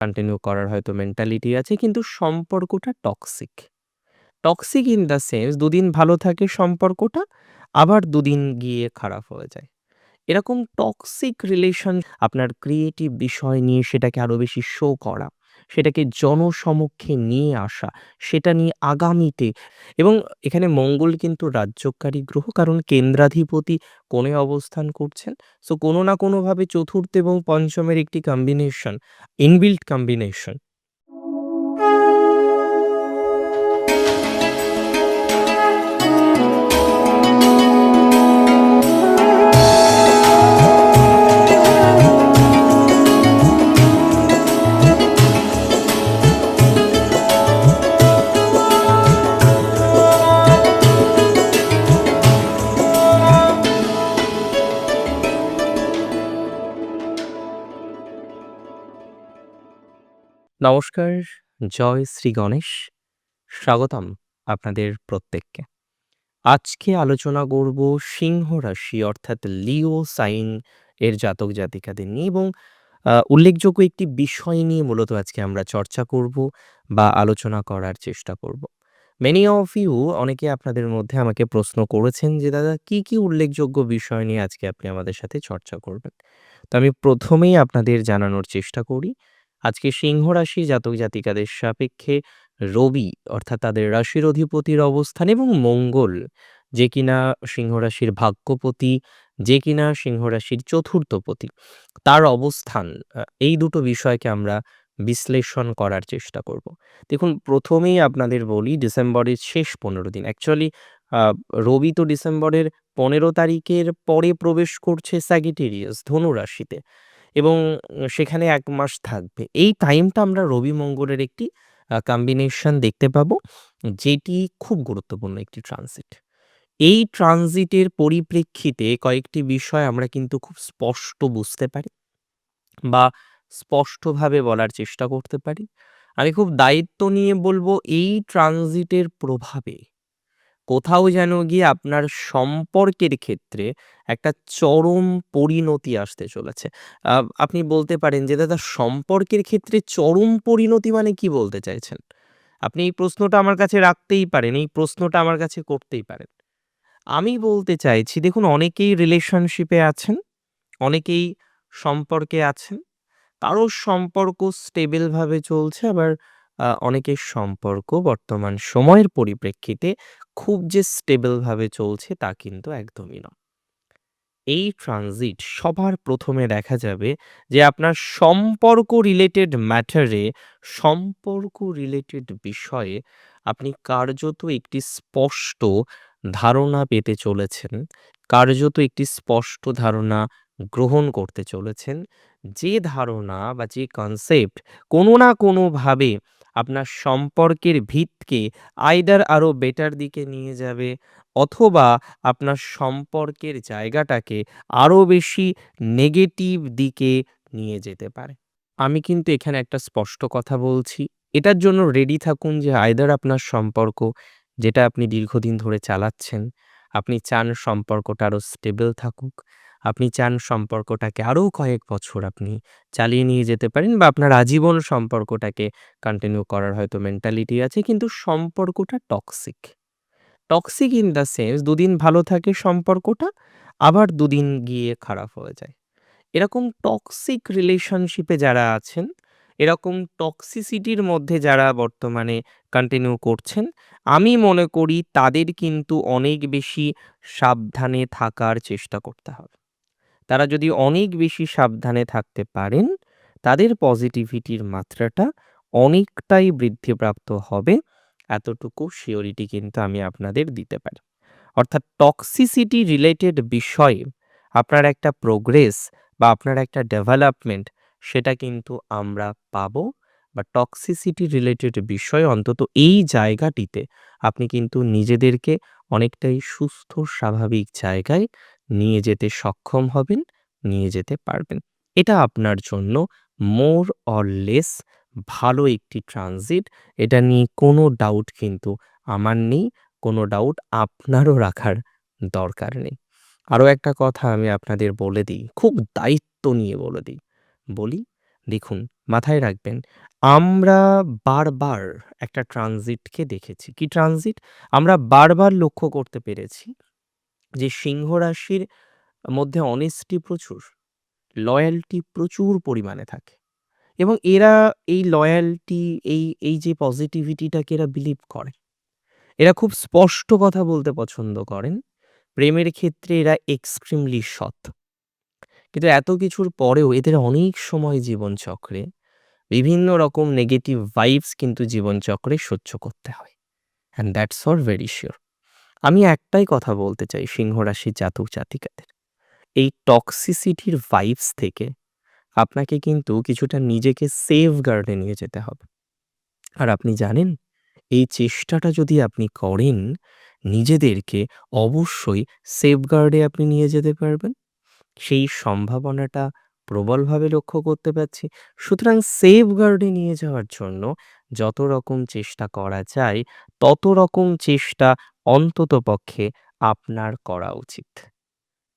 Continue করার হয়তো mentality আছে কিন্তু সম্পর্কটা toxic. Toxic in the sense দুদিন ভালো থাকে সম্পর্কটা, আবার দুদিন গিয়ে খারাপ হয়ে যায়। এরকম টক্সিক রিলেশন আপনার ক্রিয়েটিভ বিষয় নিয়ে সেটাকে আরও বেশি শো করা, সেটাকে জনসমক্ষে নিয়ে আসা, সেটা নিয়ে আগামীতে এবং এখানে মঙ্গল কিন্তু রাজ্যকারী গ্রহ কারণ কেন্দ্রাধিপতি কোণে অবস্থান করছেন। সো কোনো না কোনোভাবে চতুর্থ এবং পঞ্চমের একটি কম্বিনেশন, ইনবিল্ট কম্বিনেশন। নমস্কার, জয় শ্রী গণেশ। স্বাগতম আপনাদের প্রত্যেককে। আজকে আলোচনা করব সিংহ রাশি অর্থাৎ লিও সাইন এর জাতক জাতিকাদের নিয়ে এবং উল্লেখযোগ্য একটি বিষয় নিয়ে মূলত আজকে আমরা চর্চা করব বা আলোচনা করার চেষ্টা করব। মেনি অফ ইউ অনেকে আপনাদের মধ্যে আমাকে প্রশ্ন করেছেন যে দাদা কি, কি উল্লেখযোগ্য বিষয় নিয়ে আজকে আপনি আমাদের সাথে চর্চা করবেন? তো আমি প্রথমেই আপনাদের জানানোর চেষ্টা করি আজকে সিংহ রাশি জাতক জাতিকাদের সাপেক্ষে রবি, অর্থাৎ তাদের রাশির অধিপতির অবস্থান এবং মঙ্গল, যে কিনা সিংহ রাশির ভাগ্যপতি, যে কিনা সিংহ রাশির চতুর্থপতি তার অবস্থান এই দুটো বিষয়কে আমরা বিশ্লেষণ করার চেষ্টা করব। দেখুন, প্রথমেই আপনাদের বলি ডিসেম্বরের শেষ ১৫ দিন। অ্যাকচুয়ালি রবি তো ডিসেম্বরের ১৫ তারিখের পরে প্রবেশ করছে স্যাগিটেরিয়াস, ধনু রাশিতে। এবং সেখানে এক মাস থাকবে। এই টাইমটা আমরা রবি মঙ্গলের একটি কম্বিনেশন দেখতে পাবো, যেটি খুব গুরুত্বপূর্ণ একটি ট্রানজিট। এই ট্রানজিটের পরিপ্রেক্ষিতে কয়েকটি বিষয় আমরা কিন্তু খুব স্পষ্ট বুঝতে পারি বা স্পষ্টভাবে বলার চেষ্টা করতে পারি। আমি খুব দায়িত্ব নিয়ে বলব, এই ট্রানজিটের প্রভাবে কোথাও যেন গিয়ে আপনার সম্পর্কের ক্ষেত্রে একটা চরম পরিণতি আসতে চলেছে। আপনি বলতে পারেন যে দাদা সম্পর্কের ক্ষেত্রে চরম পরিণতি মানে কি বলতে চাইছেন? আপনি এই প্রশ্নটা আমার কাছে রাখতেই পারেন। এই প্রশ্নটা আমার কাছে করতেই পারেন। আমি বলতে চাইছি দেখুন অনেকেই রিলেশনশিপে আছেন, অনেকেই সম্পর্কে আছেন। কারোর সম্পর্ক স্টেবল ভাবে চলছে আবার অনেকের সম্পর্ক বর্তমান সময়ের পরিপ্রেক্ষিতে খুব যে স্টেবল ভাবে চলছে তা কিন্তু একদমই নয়। এই ট্রানজিট সবার প্রথমে দেখা যাবে যে আপনার সম্পর্ক রিলেটেড ম্যাটারে, সম্পর্ক রিলেটেড বিষয়ে আপনি কার্যত একটি স্পষ্ট ধারণা পেতে চলেছেন। কার্যত একটি স্পষ্ট ধারণা গ্রহণ করতে চলেছেন। যে ধারণা বা যে কনসেপ্ট কোনো না কোনোভাবে আপনার সম্পর্কের ভিতকে আইদার আরও বেটার দিকে নিয়ে যাবে অথবা আপনার সম্পর্কের জায়গাটাকে আরও বেশি নেগেটিভ দিকে নিয়ে যেতে পারে। আমি কিন্তু এখানে একটা স্পষ্ট কথা বলছি। এটার জন্য রেডি থাকুন যে আইদার আপনার সম্পর্ক যেটা আপনি দীর্ঘদিন ধরে চালাচ্ছেন, আপনি চান সম্পর্কটা আরও স্টেবল থাকুক। আপনি চান সম্পর্কটাকে আরও কয়েক বছর আপনি চালিয়ে নিয়ে যেতে পারেন বা আপনার আজীবন সম্পর্কটাকে কন্টিনিউ করার হয়তো মেন্টালিটি আছে কিন্তু সম্পর্কটা toxic. Toxic in the sense দুদিন ভালো থাকে সম্পর্কটা, আবার দুদিন গিয়ে খারাপ হয়ে যায়। এরকম টক্সিক রিলেশনশিপে যারা আছেন, এরকম টক্সিসিটির মধ্যে যারা বর্তমানে কন্টিনিউ করছেন, আমি মনে করি তাদের কিন্তু অনেক বেশি সাবধানে থাকার চেষ্টা করতে হবে। তারা যদি অনেক বেশি সাবধানে থাকতে পারেন, তাদের পজিটিভিটির মাত্রাটা অনেকটাই বৃদ্ধিপ্রাপ্ত হবে। এতটুকু শিওরিটি কিন্তু আমি আপনাদের দিতে পারি। অর্থাৎ টক্সিসিটি রিলেটেড বিষয়ে আপনার একটা প্রোগ্রেস বা আপনার একটা ডেভেলপমেন্ট সেটা কিন্তু আমরা পাবো বা টক্সিসিটি রিলেটেড বিষয়ে অন্তত এই জায়গাটিতে আপনি কিন্তু নিজেদেরকে অনেকটাই সুস্থ স্বাভাবিক জায়গায় নিয়ে যেতে সক্ষম হবেন, নিয়ে যেতে পারবেন। এটা আপনার জন্য মোর অর লেস ভালো একটি ট্রানজিট। এটা নিয়ে কোনো ডাউট কিন্তু আমার নেই, কোনো ডাউট আপনারও রাখার দরকার নেই। আরও একটা কথা আমি আপনাদের বলে দিই, খুব দায়িত্ব নিয়ে বলে দিই। বলি, দেখুন মাথায় রাখবেন আমরা বারবার একটা ট্রানজিটকে দেখেছি। কি ট্রানজিট? আমরা বারবার লক্ষ্য করতে পেরেছি যে সিংহ রাশির মধ্যে অনেস্টি প্রচুর, লয়্যালটি প্রচুর পরিমাণে থাকে এবং এরা এই লয়্যালটি এই, এই যে পজিটিভিটিটাকে এরা বিলিভ করে। এরা খুব স্পষ্ট কথা বলতে পছন্দ করেন। প্রেমের ক্ষেত্রে এরা এক্সট্রিমলি সৎ। কিন্তু এত কিছুর পরেও এদের অনেক সময় জীবনচক্রে বিভিন্ন রকম নেগেটিভ ভাইবস কিন্তু জীবনচক্রে সহ্য করতে হয়। And that's for very sure. আমি একটাই কথা বলতে চাই সিংহ রাশির জাতক জাতিকাদের। এই টক্সিসিটির ভাইবস থেকে আপনাকে কিন্তু কিছুটা নিজেকে সেফগার্ডে নিয়ে যেতে হবে। আর আপনি জানেন, এই চেষ্টাটা যদি আপনি করেন, নিজেদেরকে অবশ্যই সেফ গার্ডে আপনি নিয়ে যেতে পারবেন। সেই সম্ভাবনাটা প্রবলভাবে লক্ষ্য করতে পারছি। সুতরাং সেফগার্ডে নিয়ে যাওয়ার জন্য যত রকম চেষ্টা করা যায়, তত রকম চেষ্টা অন্ততপক্ষে আপনার করা উচিত।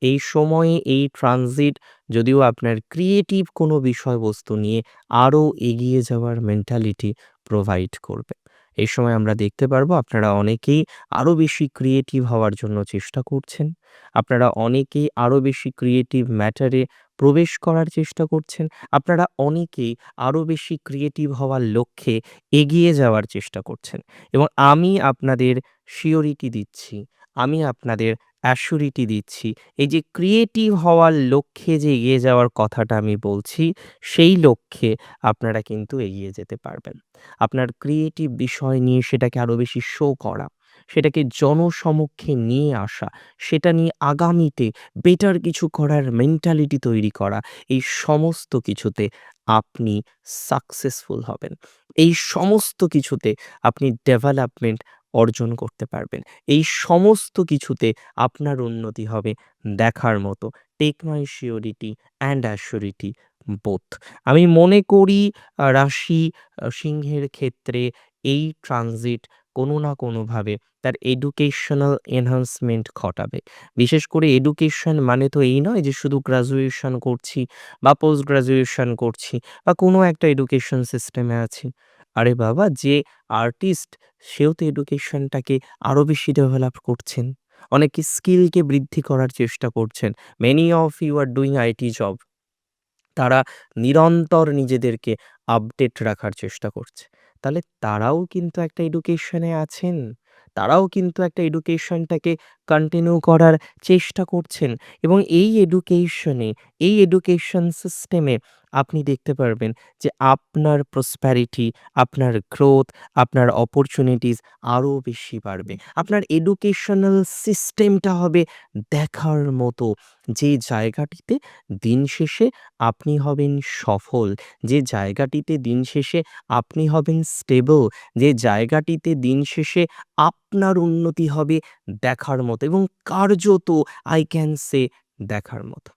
এই সময়ে এই ট্রানজিট যদিও আপনার ক্রিয়েটিভ কোনো বিষয়বস্তু নিয়ে আরও এগিয়ে যাওয়ার মেন্টালিটি প্রোভাইড করবে। এই সময় আমরা দেখতে পারব আপনারা অনেকেই আরও বেশি ক্রিয়েটিভ হওয়ার জন্য চেষ্টা করছেন। আপনারা অনেকেই আরও বেশি ক্রিয়েটিভ ম্যাটারে প্রবেশ করার চেষ্টা করছেন। আপনারা অনেকেই আরও বেশি ক্রিয়েটিভ হওয়ার লক্ষ্যে এগিয়ে যাওয়ার চেষ্টা করছেন এবং আমি আপনাদের শিওরিটি দিচ্ছি, আমি আপনাদের অ্যাসুরিটি দিচ্ছি এই যে ক্রিয়েটিভ হওয়ার লক্ষ্যে যে এগিয়ে যাওয়ার কথাটা আমি বলছি সেই লক্ষ্যে আপনারা কিন্তু এগিয়ে যেতে পারবেন। আপনার ক্রিয়েটিভ বিষয় নিয়ে সেটাকে আরও বেশি শো করা, সেটাকে জনসমক্ষে নিয়ে আসা, সেটা নিয়ে আগামীতে বেটার কিছু করার মেন্টালিটি তৈরি করা এই সমস্ত কিছুতে আপনি সাকসেসফুল হবেন। এই সমস্ত কিছুতে আপনি ডেভেলপমেন্ট অর্জন করতে পারবেন। এই সমস্ত কিছুতে আপনার উন্নতি হবে দেখার মতো। Take my surety and assurity both. আমি মনে করি রাশি সিংহের ক্ষেত্রে এই ট্রানজিট কোনো না কোনোভাবে তার এডুকেশনাল এনহান্সমেন্ট ঘটাবে। বিশেষ করে এডুকেশন মানে তো এই নয় যে শুধু গ্র্যাজুয়েশন করছি বা পোস্ট গ্র্যাজুয়েশন করছি বা কোনো একটা এডুকেশন সিস্টেমে আছি। আরে বাবা, যে আর্টিস্ট সেও তো এডুকেশনটাকে আরও বেশি ডেভেলপ করছেন। অনেকে স্কিলকে বৃদ্ধি করার চেষ্টা করছেন। Many of you are doing IT job. তারা নিরন্তর নিজেদেরকে আপডেট রাখার চেষ্টা করছে। তাহলে তারাও কিন্তু একটা এডুকেশনে আছেন। তারাও কিন্তু একটা এডুকেশনটাকে কন্টিনিউ করার চেষ্টা করছেন এবং এই এডুকেশনে, এই এডুকেশন সিস্টেমে আপনি দেখতে পারবেন যে আপনার প্রসপ্যারিটি, আপনার গ্রোথ, আপনার অপরচুনিটিস আরও বেশি বাড়বে। আপনার এডুকেশনাল সিস্টেমটা হবে দেখার মতো। যে জায়গাটিতে দিন শেষে আপনি হবেন সফল, যে জায়গাটিতে দিন শেষে আপনি হবেন স্টেবল, যে জায়গাটিতে দিন শেষে আপনার উন্নতি হবে দেখার মতো এবং কার্যত আই ক্যান সে দেখার মতো।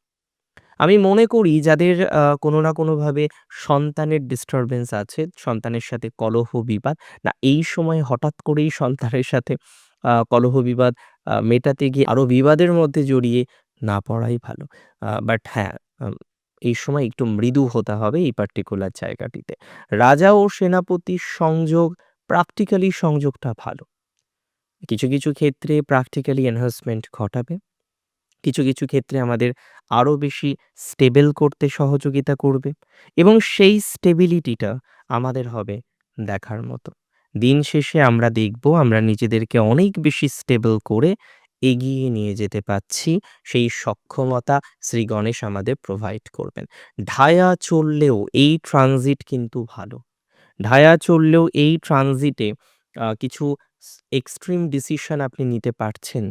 আমি মনে করি যাদের কোনো না কোনোভাবে সন্তানের ডিস্টারবেন্স আছে, সন্তানের সাথে কলহ বিবাদ, না এই সময় হঠাৎ করেই সন্তানের সাথে কলহ বিবাদ মেটাতে গিয়ে আরও বিবাদের মধ্যে জড়িয়ে না পড়াই ভালো। বাট হ্যাঁ, এই সময় একটু মৃদু হতে হবে এই পার্টিকুলার জায়গাটিতে। রাজা ও সেনাপতির সংযোগ, প্র্যাকটিক্যালি সংযোগটা ভালো। কিছু, কিছু ক্ষেত্রে প্র্যাকটিক্যালি এনহান্সমেন্ট ঘটাবে। কিছু, কিছু ক্ষেত্রে আমাদের আরও বেশি স্টেবল করতে সহযোগিতা করবে এবং সেই স্টেবিলিটিটা আমাদের হবে দেখার মতো। দিন শেষে আমরা দেখব আমরা নিজেদেরকে অনেক বেশি স্টেবল করে এগিয়ে নিয়ে যেতে পারছি। সেই সক্ষমতা শ্রী গণেশ আমাদের প্রোভাইড করবেন। ঢায়া চললেও এই ট্রানজিট কিন্তু ভালো। ঢায়া চললেও এই ট্রানজিটে কিছু এক্সট্রিম ডিসিশন আপনি নিতে পারছেন।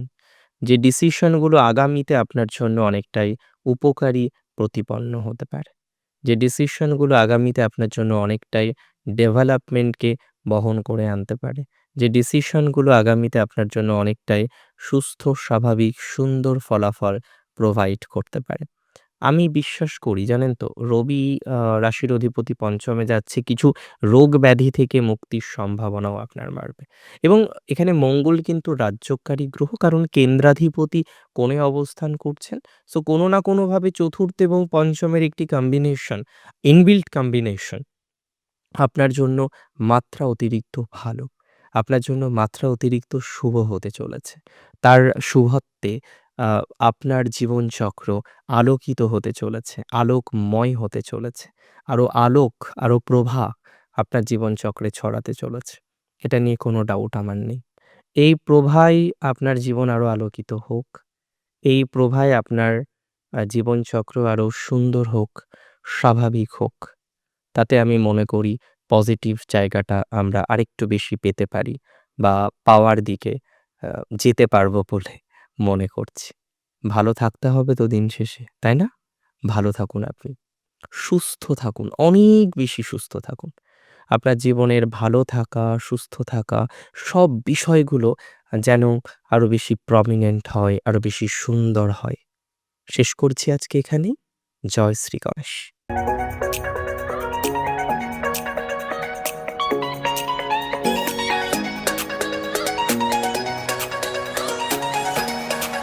যে ডিসিশনগুলো আগামীতে আপনার জন্য অনেকটাই উপকারী প্রতিপন্ন হতে পারে। যে ডিসিশনগুলো আগামীতে আপনার জন্য অনেকটাই ডেভেলপমেন্টকে বহন করে আনতে পারে। যে ডিসিশনগুলো আগামীতে আপনার জন্য অনেকটাই সুস্থ, স্বাভাবিক, সুন্দর ফলাফল প্রোভাইড করতে পারে। আমি বিশ্বাস করি জানেন তো রবি রাশির অধিপতি পঞ্চমে যাচ্ছে কিছু রোগ ব্যাধি থেকে মুক্তির সম্ভাবনাও আপনার বাড়বে এবং এখানে মঙ্গল কিন্তু রাজ্যকারী গ্রহ কারণ কেন্দ্রাধিপতি কোণে অবস্থান করছেন। সো কোনো না কোনোভাবে চতুর্থ এবং পঞ্চমের একটি কম্বিনেশন, ইনবিল্ট কম্বিনেশন আপনার জন্য মাত্রা অতিরিক্ত ভালো। আপনার জন্য মাত্রা অতিরিক্ত শুভ হতে চলেছে। তার শুভত্বে আপনার জীবনচক্র আলোকিত হতে চলেছে, আলোকময় হতে চলেছে। আরও আলোক, আরও প্রভা আপনার জীবনচক্রে ছড়াতে চলেছে। এটা নিয়ে কোনো ডাউট আমার নেই। এই প্রভাই আপনার জীবন আরও আলোকিত হোক। এই প্রভায় আপনার জীবনচক্র আরও সুন্দর হোক, স্বাভাবিক হোক। তাতে আমি মনে করি পজিটিভ জায়গাটা আমরা আরেকটু বেশি পেতে পারি বা পাওয়ার দিকে যেতে পারব বলে মনে করছি। ভালো থাকতে হবে তো দিন শেষে, তাই না? ভালো থাকুন আপনি। সুস্থ থাকুন, অনেক বেশি সুস্থ থাকুন। আপনার জীবনের ভালো থাকা, সুস্থ থাকা সব বিষয়গুলো যেন আরও বেশি প্রমিনেন্ট হয়, আরও বেশি সুন্দর হয়। শেষ করছি আজকে এখানেই। জয় শ্রী গণেশ।